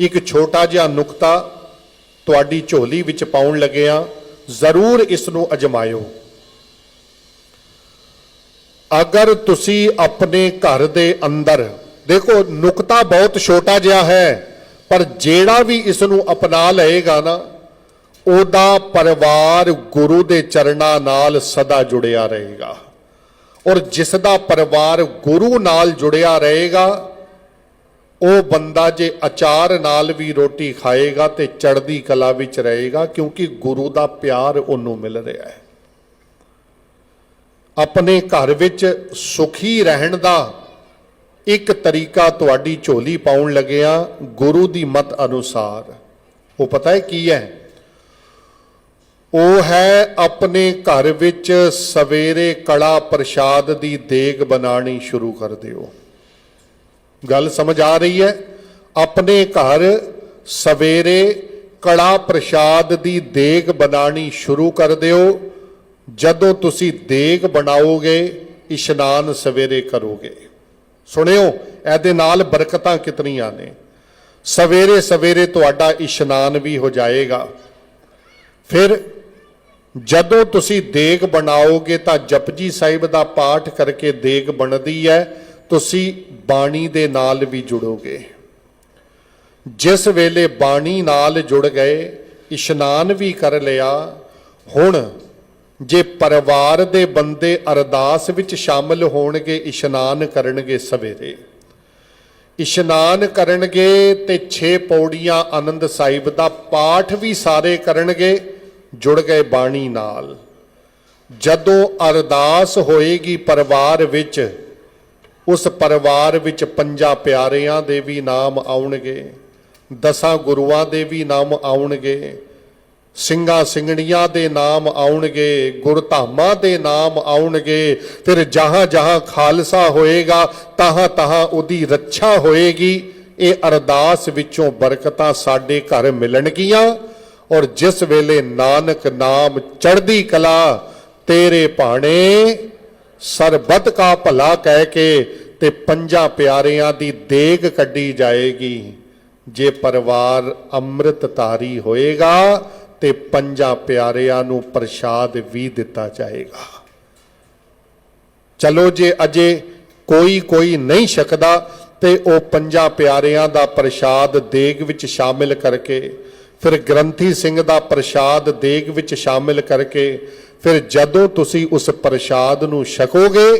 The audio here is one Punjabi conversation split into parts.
ਇੱਕ ਛੋਟਾ ਜਿਹਾ ਨੁਕਤਾ ਤੁਹਾਡੀ ਝੋਲੀ ਵਿੱਚ ਪਾਉਣ ਲੱਗੇ ਲੱਗਿਆ ਜ਼ਰੂਰ ਇਸ ਨੂੰ ਅਜਮਾਇਓ। ਅਗਰ ਤੁਸੀਂ ਆਪਣੇ ਘਰ ਦੇ ਅੰਦਰ, ਦੇਖੋ, ਨੁਕਤਾ ਬਹੁਤ ਛੋਟਾ ਜਿਹਾ ਹੈ, ਪਰ ਜਿਹੜਾ ਵੀ ਇਸ ਨੂੰ ਅਪਣਾ ਲਏਗਾ ਨਾ, ਉਹਦਾ ਪਰਿਵਾਰ ਗੁਰੂ ਦੇ ਚਰਨਾਂ ਨਾਲ ਸਦਾ ਜੁੜਿਆ ਰਹੇਗਾ। ਔਰ ਜਿਸ ਦਾ ਪਰਿਵਾਰ ਗੁਰੂ ਨਾਲ ਜੁੜਿਆ ਰਹੇਗਾ ਉਹ ਬੰਦਾ ਜੇ ਅਚਾਰ ਨਾਲ ਵੀ ਰੋਟੀ ਖਾਏਗਾ ਤੇ ਚੜ੍ਹਦੀ ਕਲਾ ਵਿੱਚ ਰਹੇਗਾ, ਕਿਉਂਕਿ ਗੁਰੂ ਦਾ ਪਿਆਰ ਉਹਨੂੰ ਮਿਲ ਰਿਹਾ ਹੈ। ਆਪਣੇ ਘਰ ਵਿੱਚ ਸੁਖੀ ਰਹਿਣ ਦਾ ਇੱਕ ਤਰੀਕਾ ਤੁਹਾਡੀ ਝੋਲੀ ਪਾਉਣ ਲੱਗਿਆ ਗੁਰੂ ਦੀ ਮਤ ਅਨੁਸਾਰ। ਉਹ ਪਤਾ ਹੈ ਕੀ ਹੈ? ਉਹ ਹੈ ਆਪਣੇ ਘਰ ਵਿੱਚ ਸਵੇਰੇ ਕੜਾ ਪ੍ਰਸ਼ਾਦ ਦੀ ਦੇਗ ਬਣਾਣੀ ਸ਼ੁਰੂ ਕਰ ਦਿਓ। ਗੱਲ ਸਮਝ ਆ ਰਹੀ ਹੈ। ਆਪਣੇ ਘਰ ਸਵੇਰੇ ਕੜਾ ਪ੍ਰਸ਼ਾਦ ਦੀ ਦੇਗ ਬਣਾਣੀ ਸ਼ੁਰੂ ਕਰ ਦਿਓ। ਜਦੋਂ ਤੁਸੀਂ ਦੇਗ ਬਣਾਓਗੇ, ਇਸ਼ਨਾਨ ਸਵੇਰੇ ਕਰੋਗੇ। ਸੁਣਿਓ, ਇਹਦੇ ਨਾਲ ਬਰਕਤਾਂ ਕਿਤਨੀਆਂ ਨੇ। ਸਵੇਰੇ ਸਵੇਰੇ ਤੁਹਾਡਾ ਇਸ਼ਨਾਨ ਵੀ ਹੋ ਜਾਏਗਾ। ਫਿਰ ਜਦੋਂ ਤੁਸੀਂ ਦੇਗ ਬਣਾਓਗੇ ਤਾਂ ਜਪਜੀ ਸਾਹਿਬ ਦਾ ਪਾਠ ਕਰਕੇ ਦੇਗ ਬਣਦੀ ਹੈ। ਤੁਸੀਂ ਬਾਣੀ ਦੇ ਨਾਲ ਵੀ ਜੁੜੋਗੇ। ਜਿਸ ਵੇਲੇ ਬਾਣੀ ਨਾਲ ਜੁੜ ਗਏ, ਇਸ਼ਨਾਨ ਵੀ ਕਰ ਲਿਆ, ਹੁਣ ਜੇ ਪਰਿਵਾਰ ਦੇ ਬੰਦੇ ਅਰਦਾਸ ਵਿੱਚ ਸ਼ਾਮਲ ਹੋਣਗੇ, ਇਸ਼ਨਾਨ ਕਰਨਗੇ ਸਵੇਰੇ। ਇਸ਼ਨਾਨ ਕਰਨਗੇ ਤੇ 6 ਪੌੜੀਆਂ ਆਨੰਦ ਸਾਹਿਬ ਦਾ ਪਾਠ ਵੀ ਸਾਰੇ ਕਰਨਗੇ, ਜੁੜ ਗਏ ਬਾਣੀ ਨਾਲ। ਜਦੋਂ ਅਰਦਾਸ ਹੋਏਗੀ ਪਰਿਵਾਰ ਵਿੱਚ ਉਸ ਪਰਿਵਾਰ ਵਿੱਚ ਪੰਜਾਂ ਪਿਆਰਿਆਂ ਦੇ ਵੀ ਨਾਮ ਆਉਣਗੇ, ਦਸਾਂ ਗੁਰੂਆਂ ਦੇ ਵੀ ਨਾਮ ਆਉਣਗੇ, ਸਿੰਘਾਂ ਸਿੰਘਣੀਆਂ ਦੇ ਨਾਮ ਆਉਣਗੇ, ਗੁਰਧਾਮਾਂ ਦੇ ਨਾਮ ਆਉਣਗੇ, ਫਿਰ ਜਹਾਂ ਜਹਾਂ ਖਾਲਸਾ ਹੋਏਗਾ, ਤਾਹਾਂ ਤਹਾਂ ਉਹਦੀ ਰੱਛਾ ਹੋਏਗੀ, ਇਹ ਅਰਦਾਸ ਵਿੱਚੋਂ ਬਰਕਤਾਂ ਸਾਡੇ ਘਰ ਮਿਲਣਗੀਆਂ, ਔਰ ਜਿਸ ਵੇਲੇ ਨਾਨਕ ਨਾਮ ਚੜ੍ਹਦੀ ਕਲਾ, ਤੇਰੇ ਭਾਣੇ ਸਰਬਤ ਕਾ ਭਲਾ ਕਹਿ ਕੇ ਤੇ ਪੰਜਾਂ ਪਿਆਰਿਆਂ ਦੀ ਦੇਗ ਕੱਢੀ ਜਾਏਗੀ। ਜੇ ਪਰਿਵਾਰ ਅੰਮ੍ਰਿਤ ਧਾਰੀ ਹੋਏਗਾ ਤੇ ਪੰਜਾਂ ਪਿਆਰਿਆਂ ਨੂੰ ਪ੍ਰਸ਼ਾਦ ਵੀ ਦਿੱਤਾ ਜਾਏਗਾ। ਚਲੋ ਜੇ ਅਜੇ ਕੋਈ ਕੋਈ ਨਹੀਂ ਸਕਦਾ ਤੇ ਉਹ ਪੰਜਾਂ ਪਿਆਰਿਆਂ ਦਾ ਪ੍ਰਸ਼ਾਦ ਦੇਗ ਵਿੱਚ ਸ਼ਾਮਿਲ ਕਰਕੇ, ਫਿਰ ਗ੍ਰੰਥੀ ਸਿੰਘ ਦਾ ਪ੍ਰਸ਼ਾਦ ਦੇਗ ਵਿੱਚ ਸ਼ਾਮਿਲ ਕਰਕੇ ਫਿਰ ਜਦੋਂ ਤੁਸੀਂ ਉਸ ਪ੍ਰਸ਼ਾਦ ਨੂੰ ਛਕੋਗੇ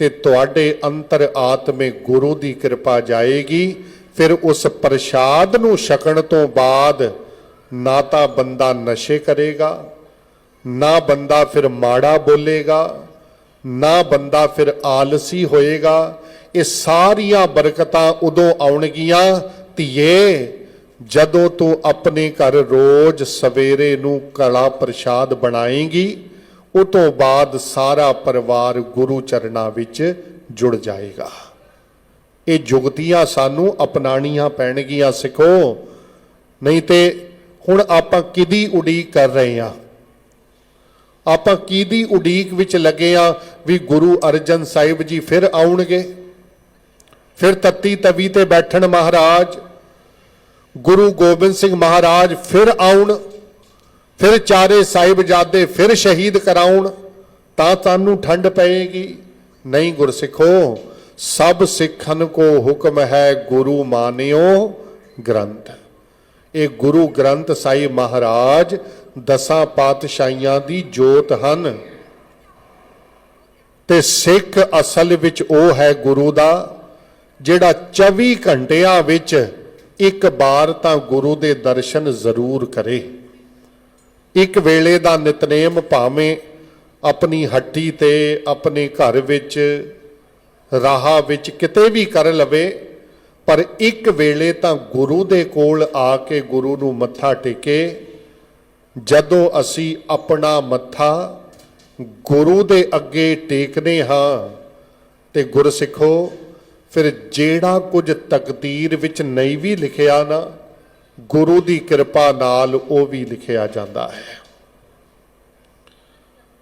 ਤੇ ਤੁਹਾਡੇ ਅੰਤਰ ਆਤਮੇ ਗੁਰੂ ਦੀ ਕਿਰਪਾ ਜਾਏਗੀ, ਫਿਰ ਉਸ ਪ੍ਰਸ਼ਾਦ ਨੂੰ ਛਕਣ ਤੋਂ ਬਾਅਦ ਨਾ ਤਾਂ ਬੰਦਾ ਨਸ਼ੇ ਕਰੇਗਾ, ਨਾ ਬੰਦਾ ਫਿਰ ਮਾੜਾ ਬੋਲੇਗਾ, ਨਾ ਬੰਦਾ ਫਿਰ ਆਲਸੀ ਹੋਏਗਾ, ਇਹ ਸਾਰੀਆਂ ਬਰਕਤਾਂ ਉਦੋਂ ਆਉਣਗੀਆਂ, ਧੀਏ ਜਦੋਂ ਤੂੰ ਆਪਣੇ ਘਰ ਰੋਜ਼ ਸਵੇਰੇ ਨੂੰ ਕਲਾ ਪ੍ਰਸ਼ਾਦ ਬਣਾਏਂਗੀ ਉਹ ਤੋਂ ਬਾਅਦ ਸਾਰਾ ਪਰਿਵਾਰ ਗੁਰੂ ਚਰਨਾਂ ਵਿੱਚ ਜੁੜ ਜਾਏਗਾ। ਇਹ ਜੁਗਤੀਆਂ ਸਾਨੂੰ ਅਪਣਾਣੀਆਂ ਪੈਣਗੀਆਂ, ਸਿੱਖੋ। ਨਹੀਂ ਤੇ ਹੁਣ ਆਪਾਂ ਕਿਦੀ ਉਡੀਕ ਕਰ ਰਹੇ ਹਾਂ? ਆਪਾਂ ਕਿਦੀ ਉਡੀਕ ਵਿੱਚ ਲੱਗੇ ਆ ਵੀ ਗੁਰੂ ਅਰਜਨ ਸਾਹਿਬ ਜੀ ਫਿਰ ਆਉਣਗੇ? ਫਿਰ ਤੱਤੀ ਤਵੀ ਤੇ ਬੈਠਣ ਮਹਾਰਾਜ ਗੁਰੂ ਗੋਬਿੰਦ ਸਿੰਘ ਮਹਾਰਾਜ ਫਿਰ ਆਉਣ, ਫਿਰ ਚਾਰੇ ਸਾਹਿਬਜ਼ਾਦੇ ਫਿਰ ਸ਼ਹੀਦ ਕਰਾਉਣ, ਤਾਂ ਤੁਹਾਨੂੰ ਠੰਡ ਪਏਗੀ। ਨਹੀਂ ਗੁਰਸਿੱਖੋ, ਸਭ ਸਿੱਖਨ ਕੋ ਹੁਕਮ ਹੈ ਗੁਰੂ ਮਾਨਿਓ ਗ੍ਰੰਥ। ਇਹ ਗੁਰੂ ਗ੍ਰੰਥ ਸਾਹਿਬ ਮਹਾਰਾਜ ਦਸਾਂ ਪਾਤਸ਼ਾਹੀਆਂ ਦੀ ਜੋਤ ਹਨ। ਤੇ ਸਿੱਖ ਅਸਲ ਵਿੱਚ ਉਹ ਹੈ ਗੁਰੂ ਦਾ, ਜਿਹੜਾ 24 ਘੰਟਿਆਂ ਵਿੱਚ ਇੱਕ ਵਾਰ ਤਾਂ ਗੁਰੂ ਦੇ ਦਰਸ਼ਨ ਜ਼ਰੂਰ ਕਰੇ। ਇੱਕ ਵੇਲੇ ਦਾ ਨਿਤਨੇਮ ਭਾਵੇਂ ਆਪਣੀ ਹੱਟੀ ਤੇ ਆਪਣੇ ਘਰ ਵਿੱਚ, ਰਾਹ ਵਿੱਚ ਕਿਤੇ ਵੀ ਕਰ ਲਵੇ, ਪਰ ਇੱਕ ਵੇਲੇ ਤਾਂ ਗੁਰੂ ਦੇ ਕੋਲ ਆ ਕੇ ਗੁਰੂ ਨੂੰ ਮੱਥਾ ਟੇਕੇ, ਜਦੋਂ ਅਸੀਂ ਆਪਣਾ ਮੱਥਾ ਗੁਰੂ ਦੇ ਅੱਗੇ ਟੇਕਦੇ ਹਾਂ, ਤੇ ਗੁਰਸਿੱਖੋ ਫਿਰ ਜਿਹੜਾ ਕੁਝ ਤਕਦੀਰ ਵਿੱਚ ਨਹੀਂ ਵੀ ਲਿਖਿਆ ਨਾ, ਗੁਰੂ ਦੀ ਕਿਰਪਾ ਨਾਲ ਉਹ ਵੀ ਲਿਖਿਆ ਜਾਂਦਾ ਹੈ।